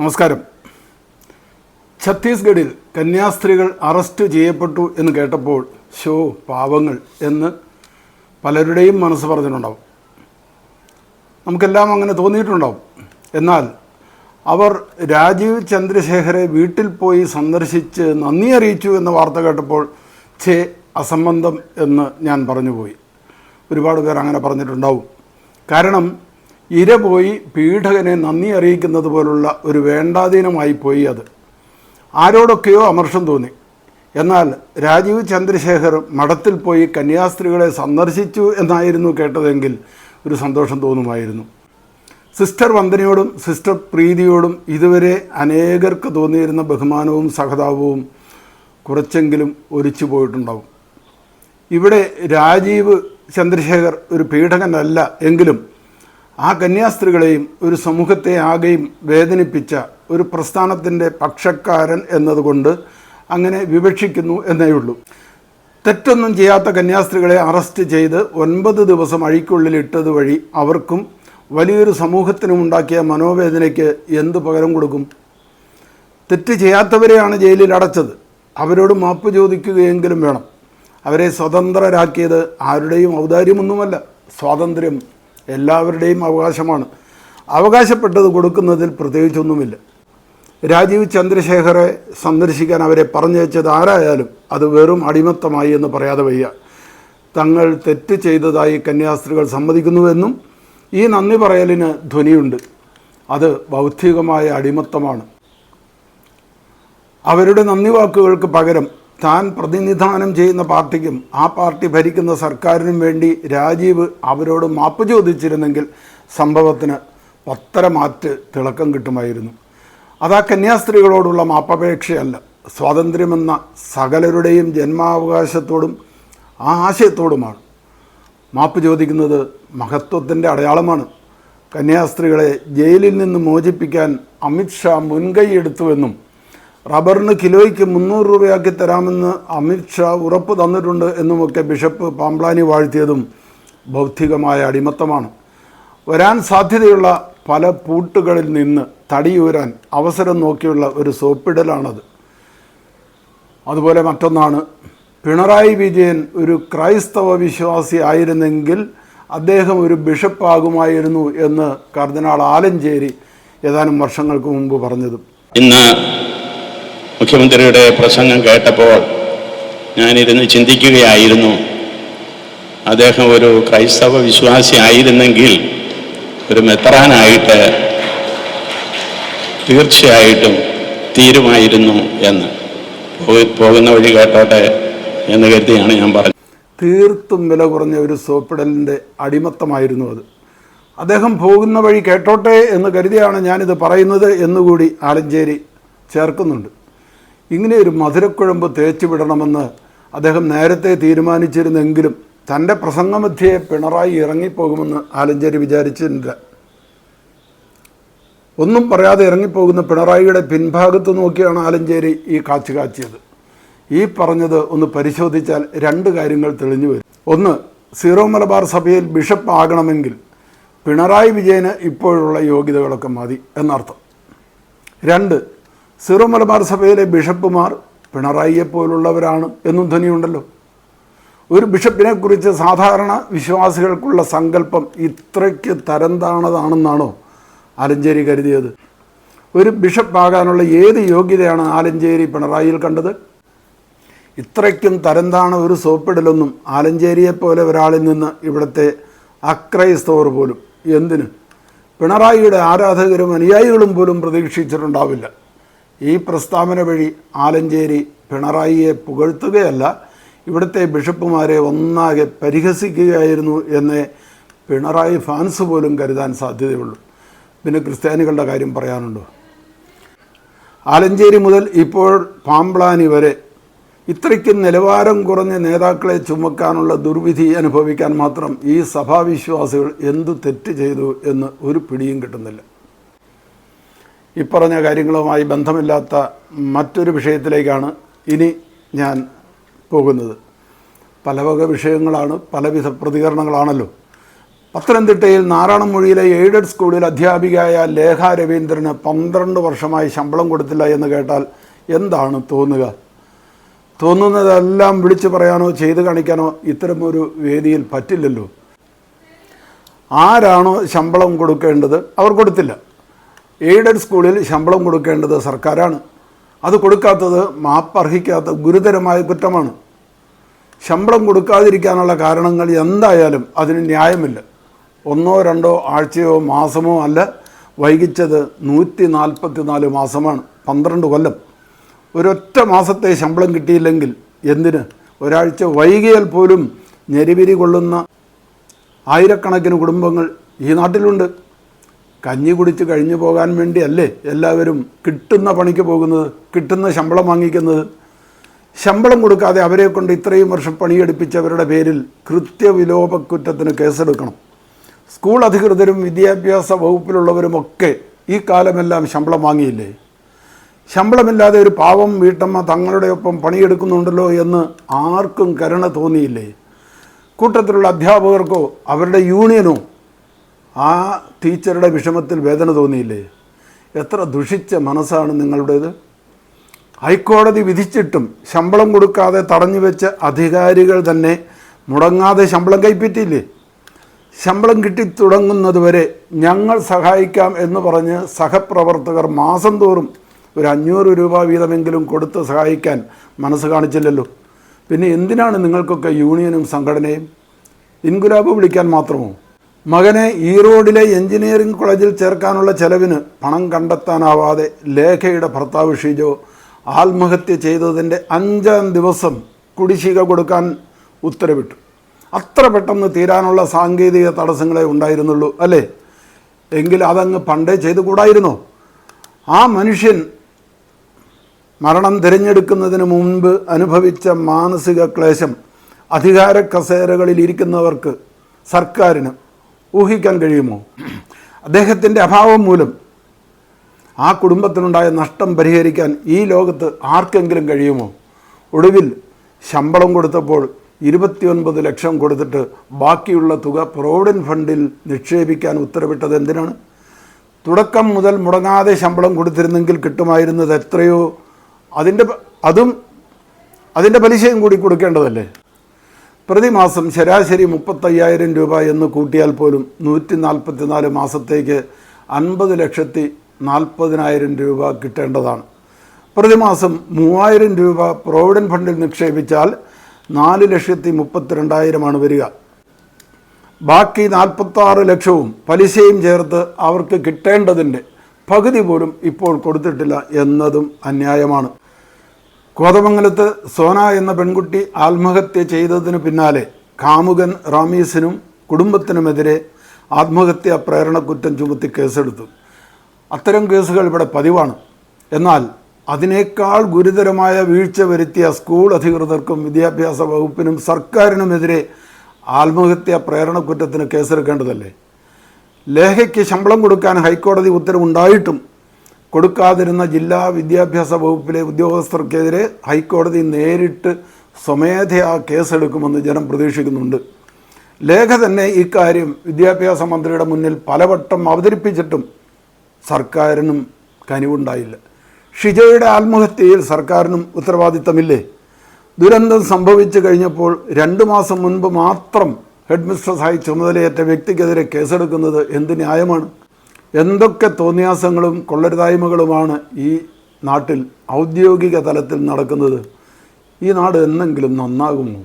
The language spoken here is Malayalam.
നമസ്കാരം. ഛത്തീസ്ഗഡിൽ കന്യാസ്ത്രീകൾ അറസ്റ്റ് ചെയ്യപ്പെട്ടു എന്ന് കേട്ടപ്പോൾ ഷോ പാവങ്ങൾ എന്ന് പലരുടെയും മനസ്സ് പറഞ്ഞിട്ടുണ്ടാവും. നമുക്കെല്ലാം അങ്ങനെ തോന്നിയിട്ടുണ്ടാവും. എന്നാൽ അവർ രാജീവ് ചന്ദ്രശേഖരെ വീട്ടിൽ പോയി സന്ദർശിച്ച് നന്ദി അറിയിച്ചു എന്ന വാർത്ത കേട്ടപ്പോൾ ഛേ അസംബന്ധം എന്ന് ഞാൻ പറഞ്ഞുപോയി. ഒരുപാട് പേർ അങ്ങനെ പറഞ്ഞിട്ടുണ്ടാവും. കാരണം ഇര പോയി പീഡകനെ നന്ദി അറിയിക്കുന്നത് പോലുള്ള ഒരു വേണ്ടാധീനമായി പോയി അത്. ആരോടൊക്കെയോ അമർഷം തോന്നി. എന്നാൽ രാജീവ് ചന്ദ്രശേഖർ മഠത്തിൽ പോയി കന്യാസ്ത്രീകളെ സന്ദർശിച്ചു എന്നായിരുന്നു കേട്ടതെങ്കിൽ ഒരു സന്തോഷം തോന്നുമായിരുന്നു. സിസ്റ്റർ വന്ദനയോടും സിസ്റ്റർ പ്രീതിയോടും ഇതുവരെ അനേകർക്ക് തോന്നിയിരുന്ന ബഹുമാനവും സഹതാപവും കുറച്ചെങ്കിലും ഒലിച്ചു പോയിട്ടുണ്ടാവും. ഇവിടെ രാജീവ് ചന്ദ്രശേഖർ ഒരു പീഡകനല്ല എങ്കിലും ആ കന്യാസ്ത്രീകളെയും ഒരു സമൂഹത്തെ ആകെയും വേദനിപ്പിച്ച ഒരു പ്രസ്ഥാനത്തിന്റെ പക്ഷക്കാരൻ എന്നതുകൊണ്ട് അങ്ങനെ വിവക്ഷിക്കുന്നു എന്നേ ഉള്ളൂ. തെറ്റൊന്നും ചെയ്യാത്ത കന്യാസ്ത്രീകളെ അറസ്റ്റ് ചെയ്ത് ഒൻപത് ദിവസം അഴിക്കുള്ളിൽ ഇട്ടതുവഴി അവർക്കും വലിയൊരു സമൂഹത്തിനും ഉണ്ടാക്കിയ മനോവേദനയ്ക്ക് എന്ത് പകരം കൊടുക്കും? തെറ്റ് ചെയ്യാത്തവരെയാണ് ജയിലിൽ അടച്ചത്. അവരോട് മാപ്പ് ചോദിക്കുകയെങ്കിലും വേണം. അവരെ സ്വതന്ത്രരാക്കിയത് ആരുടെയും ഔദാര്യമൊന്നുമല്ല സ്വാതന്ത്ര്യം. എല്ലാവരുടെയും അവകാശമാണ്. അവകാശപ്പെട്ടത് കൊടുക്കുന്നതിൽ പ്രത്യേകിച്ചൊന്നുമില്ല. രാജീവ് ചന്ദ്രശേഖറെ സന്ദർശിക്കാൻ അവരെ പറഞ്ഞയച്ചത് ആരായാലും അത് വെറും അടിമത്തമായി എന്ന് പറയാതെ വയ്യ. തങ്ങൾ തെറ്റ് ചെയ്തതായി കന്യാസ്ത്രീകൾ സമ്മതിക്കുന്നുവെന്നും ഈ നന്ദി പറയലിന് ധ്വനിയുണ്ട്. അത് ബൗദ്ധികമായ അടിമത്തമാണ്. അവരുടെ നന്ദി വാക്കുകൾക്ക് പകരം താൻ പ്രതിനിധാനം ചെയ്യുന്ന പാർട്ടിക്കും ആ പാർട്ടി ഭരിക്കുന്ന സർക്കാരിനും വേണ്ടി രാജീവ് അവരോട് മാപ്പ് ചോദിച്ചിരുന്നെങ്കിൽ സംഭവത്തിന് പത്തര മാറ്റ് തിളക്കം കിട്ടുമായിരുന്നു. അത് ആ കന്യാസ്ത്രീകളോടുള്ള മാപ്പപേക്ഷയല്ല സ്വാതന്ത്ര്യമെന്ന സകലരുടെയും ജന്മാവകാശത്തോടും ആ ആശയത്തോടുമാണ്. മാപ്പ് ചോദിക്കുന്നത് മഹത്വത്തിന്റെ അടയാളമാണ്. കന്യാസ്ത്രീകളെ ജയിലിൽ നിന്ന് മോചിപ്പിക്കാൻ അമിത്ഷാ മുൻകൈയെടുത്തുവെന്നും റബ്ബറിന് കിലോയ്ക്ക് മുന്നൂറ് രൂപയാക്കി തരാമെന്ന് അമിത്ഷാ ഉറപ്പ് തന്നിട്ടുണ്ട് എന്നുമൊക്കെ ബിഷപ്പ് പാംപ്ലാനി വാഴ്ത്തിയതും ബൗദ്ധികമായ അടിമത്തമാണ്. വരാൻ സാധ്യതയുള്ള പല പൂട്ടുകളിൽ നിന്ന് തടിയൂരാൻ അവസരം നോക്കിയുള്ള ഒരു സോപ്പിടലാണത്. അതുപോലെ മറ്റൊന്നാണ് പിണറായി വിജയൻ ഒരു ക്രൈസ്തവ വിശ്വാസി ആയിരുന്നെങ്കിൽ അദ്ദേഹം ഒരു ബിഷപ്പാകുമായിരുന്നു എന്ന് കർദിനാൾ ആലഞ്ചേരി ഏതാനും വർഷങ്ങൾക്ക് മുമ്പ് പറഞ്ഞതും. ഇന്ന് മുഖ്യമന്ത്രിയുടെ പ്രസംഗം കേട്ടപ്പോൾ ഞാനിരുന്ന് ചിന്തിക്കുകയായിരുന്നു. അദ്ദേഹം ഒരു ക്രൈസ്തവ വിശ്വാസി ആയിരുന്നെങ്കിൽ ഒരു മെത്രാനായിട്ട് തീർച്ചയായിട്ടും തീരുമായിരുന്നു എന്ന്. പോകുന്ന വഴി കേട്ടോട്ടെ എന്ന് കരുതിയാണ് ഞാൻ പറഞ്ഞത്. തീർത്തും വില കുറഞ്ഞ ഒരു സോപ്പിടലിന്റെ അടിമത്തമായിരുന്നു അത്. അദ്ദേഹം പോകുന്ന വഴി കേട്ടോട്ടെ എന്ന് കരുതിയാണ് ഞാനിത് പറയുന്നത് എന്നുകൂടി ആലഞ്ചേരി ചേർക്കുന്നുണ്ട്. ഇങ്ങനെ ഒരു മധുരക്കുഴമ്പ് തേച്ചു വിടണമെന്ന് അദ്ദേഹം നേരത്തെ തീരുമാനിച്ചിരുന്നെങ്കിലും തന്റെ പ്രസംഗമധ്യയെ പിണറായി ഇറങ്ങിപ്പോകുമെന്ന് ആലഞ്ചേരി വിചാരിച്ചിട്ടില്ല ഒന്നും പറയാതെ ഇറങ്ങിപ്പോകുന്ന പിണറായിയുടെ പിൻഭാഗത്ത് നോക്കിയാണ് ആലഞ്ചേരി ഈ കാച്ചു കാച്ചിയത്. ഈ പറഞ്ഞത് ഒന്ന് പരിശോധിച്ചാൽ രണ്ട് കാര്യങ്ങൾ തെളിഞ്ഞു വരും. ഒന്ന് സീറോ മലബാർ സഭയിൽ ബിഷപ്പ് ആകണമെങ്കിൽ പിണറായി വിജയന് ഇപ്പോഴുള്ള യോഗ്യതകളൊക്കെ മതി എന്നർത്ഥം. രണ്ട് സീറോ മലബാർ സഭയിലെ ബിഷപ്പുമാർ പിണറായിയെ പോലുള്ളവരാണ് എന്നും ധ്വനിയുണ്ടല്ലോ. ഒരു ബിഷപ്പിനെ കുറിച്ച് സാധാരണ വിശ്വാസികൾക്കുള്ള സങ്കല്പം ഇത്രയ്ക്ക് തരംതാണതാണെന്നാണോ ആലഞ്ചേരി കരുതിയത്? ഒരു ബിഷപ്പാകാനുള്ള ഏത് യോഗ്യതയാണ് ആലഞ്ചേരി പിണറായിയിൽ കണ്ടത്? ഇത്രയ്ക്കും തരംതാണ ഒരു സോപ്പിടലൊന്നും ആലഞ്ചേരിയെപ്പോലെ ഒരാളിൽ നിന്ന് ഇവിടുത്തെ അക്രൈസ്തവർ പോലും എന്തിന്? പിണറായിയുടെ ആരാധകരും അനുയായികളും പോലും പ്രതീക്ഷിച്ചിട്ടുണ്ടാവില്ല. ഈ പ്രസ്താവന വഴി ആലഞ്ചേരി പിണറായിയെ പുകഴ്ത്തുകയല്ല ഇവിടുത്തെ ബിഷപ്പുമാരെ ഒന്നാകെ പരിഹസിക്കുകയായിരുന്നു എന്ന് പിണറായി ഫാൻസ് പോലും കരുതാൻ സാധ്യതയുള്ളൂ. പിന്നെ ക്രിസ്ത്യാനികളുടെ കാര്യം പറയാനുണ്ടോ? ആലഞ്ചേരി മുതൽ ഇപ്പോൾ പാമ്പ്ലാനി വരെ ഇത്രയ്ക്കും നിലവാരം കുറഞ്ഞ നേതാക്കളെ ചുമക്കാനുള്ള ദുർവിധി അനുഭവിക്കാൻ മാത്രം ഈ സഭാവിശ്വാസികൾ എന്തു തെറ്റ് ചെയ്തു എന്ന് ഒരു പിടിയും കിട്ടുന്നില്ല. ഇപ്പറഞ്ഞ കാര്യങ്ങളുമായി ബന്ധമില്ലാത്ത മറ്റൊരു വിഷയത്തിലേക്കാണ് ഇനി ഞാൻ പോകുന്നത്. പല വക വിഷയങ്ങളാണ് പലവിധ പ്രതികരണങ്ങളാണല്ലോ. പത്തനംതിട്ടയിൽ നാരായണമൊഴിയിലെ എയ്ഡഡ് സ്കൂളിൽ അധ്യാപികയായ ലേഖ രവീന്ദ്രന് പന്ത്രണ്ട് വർഷമായി ശമ്പളം കൊടുത്തില്ല എന്ന് കേട്ടാൽ എന്താണ് തോന്നുക? തോന്നുന്നതെല്ലാം വിളിച്ചു പറയാനോ ചെയ്തു കാണിക്കാനോ ഇത്തരമൊരു വേദിയിൽ പറ്റില്ലല്ലോ. ആരാണോ ശമ്പളം കൊടുക്കേണ്ടത്? അവർ കൊടുത്തില്ല. എയ്ഡഡ് സ്കൂളിൽ ശമ്പളം കൊടുക്കേണ്ടത് സർക്കാരാണ്. അത് കൊടുക്കാത്തത് മാപ്പർഹിക്കാത്ത ഗുരുതരമായ കുറ്റമാണ്. ശമ്പളം കൊടുക്കാതിരിക്കാനുള്ള കാരണങ്ങൾ എന്തായാലും അതിന് ന്യായമില്ല. ഒന്നോ രണ്ടോ ആഴ്ചയോ മാസമോ അല്ല വൈകിച്ചത് നൂറ്റി നാൽപ്പത്തി നാല് മാസമാണ് പന്ത്രണ്ട് കൊല്ലം. ഒരൊറ്റ മാസത്തെ ശമ്പളം കിട്ടിയില്ലെങ്കിൽ എന്തിന്? ഒരാഴ്ച വൈകിയാൽ പോലും ഞെരിവിരി കൊള്ളുന്ന ആയിരക്കണക്കിന് കുടുംബങ്ങൾ ഈ നാട്ടിലുണ്ട്. കഞ്ഞി കുടിച്ച് കഴിഞ്ഞു പോകാൻ വേണ്ടിയല്ലേ എല്ലാവരും കിട്ടുന്ന പണിക്ക് പോകുന്നത് കിട്ടുന്ന ശമ്പളം വാങ്ങിക്കുന്നത്? ശമ്പളം കൊടുക്കാതെ അവരെ കൊണ്ട് ഇത്രയും വർഷം പണിയെടുപ്പിച്ചവരുടെ പേരിൽ കൃത്യവിലോപക്കുറ്റത്തിന് കേസെടുക്കണം. സ്കൂൾ അധികൃതരും വിദ്യാഭ്യാസ വകുപ്പിലുള്ളവരുമൊക്കെ ഈ കാലമെല്ലാം ശമ്പളം വാങ്ങിയില്ലേ? ശമ്പളമില്ലാതെ ഒരു പാവം വീട്ടമ്മ തങ്ങളുടെ ഒപ്പം പണിയെടുക്കുന്നുണ്ടല്ലോ എന്ന് ആർക്കും കരുണ തോന്നിയില്ലേ? കൂട്ടത്തിലുള്ള അധ്യാപകർക്കോ അവരുടെ യൂണിയനോ ആ ടീച്ചറുടെ വിഷമത്തിൽ വേദന തോന്നിയില്ലേ? എത്ര ദുഷിച്ച മനസ്സാണ് നിങ്ങളുടേത്? ഹൈക്കോടതി വിധിച്ചിട്ടും ശമ്പളം കൊടുക്കാതെ തടഞ്ഞു വെച്ച അധികാരികൾ തന്നെ മുടങ്ങാതെ ശമ്പളം കൈപ്പറ്റിയില്ലേ? ശമ്പളം കിട്ടി തുടങ്ങുന്നതുവരെ ഞങ്ങൾ സഹായിക്കാം എന്ന് പറഞ്ഞ് സഹപ്രവർത്തകർ മാസം തോറും ഒരു അഞ്ഞൂറ് രൂപ വീതമെങ്കിലും കൊടുത്ത് സഹായിക്കാൻ മനസ്സ് കാണിച്ചില്ലല്ലോ. പിന്നെ എന്തിനാണ് നിങ്ങൾക്കൊക്കെ യൂണിയനും സംഘടനയും? ഇൻകുലാബ് വിളിക്കാൻ മാത്രമോ? മകനെ ഈറോഡിലെ എഞ്ചിനീയറിംഗ് കോളേജിൽ ചേർക്കാനുള്ള ചെലവിന് പണം കണ്ടെത്താനാവാതെ ലേഖയുടെ ഭർത്താവ് ഷിജോ ആത്മഹത്യ ചെയ്തതിന്റെ അഞ്ചാം ദിവസം കുടിശ്ശിക കൊടുക്കാൻ ഉത്തരവിട്ടു. അത്ര പെട്ടെന്ന് തീരാനുള്ള സാങ്കേതിക തടസ്സങ്ങളെ ഉണ്ടായിരുന്നുള്ളൂ അല്ലേ? എങ്കിൽ അതങ്ങ് പണ്ടേ ചെയ്തുകൂടായിരുന്നോ? ആ മനുഷ്യൻ മരണം തിരഞ്ഞെടുക്കുന്നതിന് മുൻപ് അനുഭവിച്ച മാനസിക ക്ലേശം അധികാര കസേരകളിൽ ഇരിക്കുന്നവർക്ക് സർക്കാരിന് ഊഹിക്കാൻ കഴിയുമോ? അദ്ദേഹത്തിന്റെ അഭാവം മൂലം ആ കുടുംബത്തിനുണ്ടായ നഷ്ടം പരിഹരിക്കാൻ ഈ ലോകത്ത് ആർക്കെങ്കിലും കഴിയുമോ? ഒടുവിൽ ശമ്പളം കൊടുത്തപ്പോൾ ഇരുപത്തിയൊൻപത് ലക്ഷം കൊടുത്തിട്ട് ബാക്കിയുള്ള തുക പ്രൊവിഡന്റ് ഫണ്ടിൽ നിക്ഷേപിക്കാൻ ഉത്തരവിട്ടത് എന്തിനാണ്? തുടക്കം മുതൽ മുടങ്ങാതെ ശമ്പളം കൊടുത്തിരുന്നെങ്കിൽ കിട്ടുമായിരുന്നത് എത്രയോ? അതിന്റെ അതും അതിന്റെ പലിശയും കൂടി കൊടുക്കേണ്ടതല്ലേ? പ്രതിമാസം ശരാശരി മുപ്പത്തയ്യായിരം രൂപ എന്ന് കൂട്ടിയാൽ പോലും നൂറ്റി നാൽപ്പത്തി നാല് മാസത്തേക്ക് അൻപത് ലക്ഷത്തി നാൽപ്പതിനായിരം രൂപ കിട്ടേണ്ടതാണ്. പ്രതിമാസം മൂവായിരം രൂപ പ്രോവിഡന്റ് ഫണ്ടിൽ നിക്ഷേപിച്ചാൽ നാല് ലക്ഷത്തി മുപ്പത്തിരണ്ടായിരമാണ് വരിക. ബാക്കി നാൽപ്പത്താറ് ലക്ഷവും പലിശയും ചേർത്ത് അവർക്ക് കിട്ടേണ്ടതിന്റെ പകുതി പോലും ഇപ്പോൾ കൊടുത്തിട്ടില്ല എന്നതും അന്യായമാണ്. കോതമംഗലത്ത് സോന എന്ന പെൺകുട്ടി ആത്മഹത്യ ചെയ്തതിന് പിന്നാലെ കാമുകൻ റാമീസിനും കുടുംബത്തിനുമെതിരെ ആത്മഹത്യാ പ്രേരണക്കുറ്റം ചുമത്തി കേസെടുത്തു. അത്തരം കേസുകൾ ഇവിടെ പതിവാണ്. എന്നാൽ അതിനേക്കാൾ ഗുരുതരമായ വീഴ്ച വരുത്തിയ സ്കൂൾ അധികൃതർക്കും വിദ്യാഭ്യാസ വകുപ്പിനും സർക്കാരിനുമെതിരെ ആത്മഹത്യാ പ്രേരണക്കുറ്റത്തിന് കേസെടുക്കേണ്ടതല്ലേ? ലേഖയ്ക്ക് ശമ്പളം കൊടുക്കാൻ ഹൈക്കോടതി ഉത്തരവുണ്ടായിട്ടും കൊടുക്കാതിരുന്ന ജില്ലാ വിദ്യാഭ്യാസ വകുപ്പിലെ ഉദ്യോഗസ്ഥർക്കെതിരെ ഹൈക്കോടതി നേരിട്ട് സ്വമേധയാ കേസെടുക്കുമെന്ന് ജനം പ്രതീക്ഷിക്കുന്നുണ്ട്. ലേഖ തന്നെ ഇക്കാര്യം വിദ്യാഭ്യാസ മന്ത്രിയുടെ മുന്നിൽ പലവട്ടം അവതരിപ്പിച്ചിട്ടും സർക്കാരിനും കനിവുണ്ടായില്ല. ഷിജയുടെ ആത്മഹത്യയിൽ സർക്കാരിനും ഉത്തരവാദിത്തമില്ലേ? ദുരന്തം സംഭവിച്ചു കഴിഞ്ഞപ്പോൾ രണ്ട് മാസം മുൻപ് മാത്രം ഹെഡ് മിസ്ട്രസായി ചുമതലയേറ്റ വ്യക്തിക്കെതിരെ കേസെടുക്കുന്നത് എന്ത് ന്യായമാണ്? എന്തൊക്കെ തോന്നിയാസങ്ങളും കൊള്ളരുതായ്മകളുമാണ് ഈ നാട്ടിൽ ഔദ്യോഗിക തലത്തിൽ നടക്കുന്നത്? ഈ നാട് എന്നെങ്കിലും നന്നാകുമോ?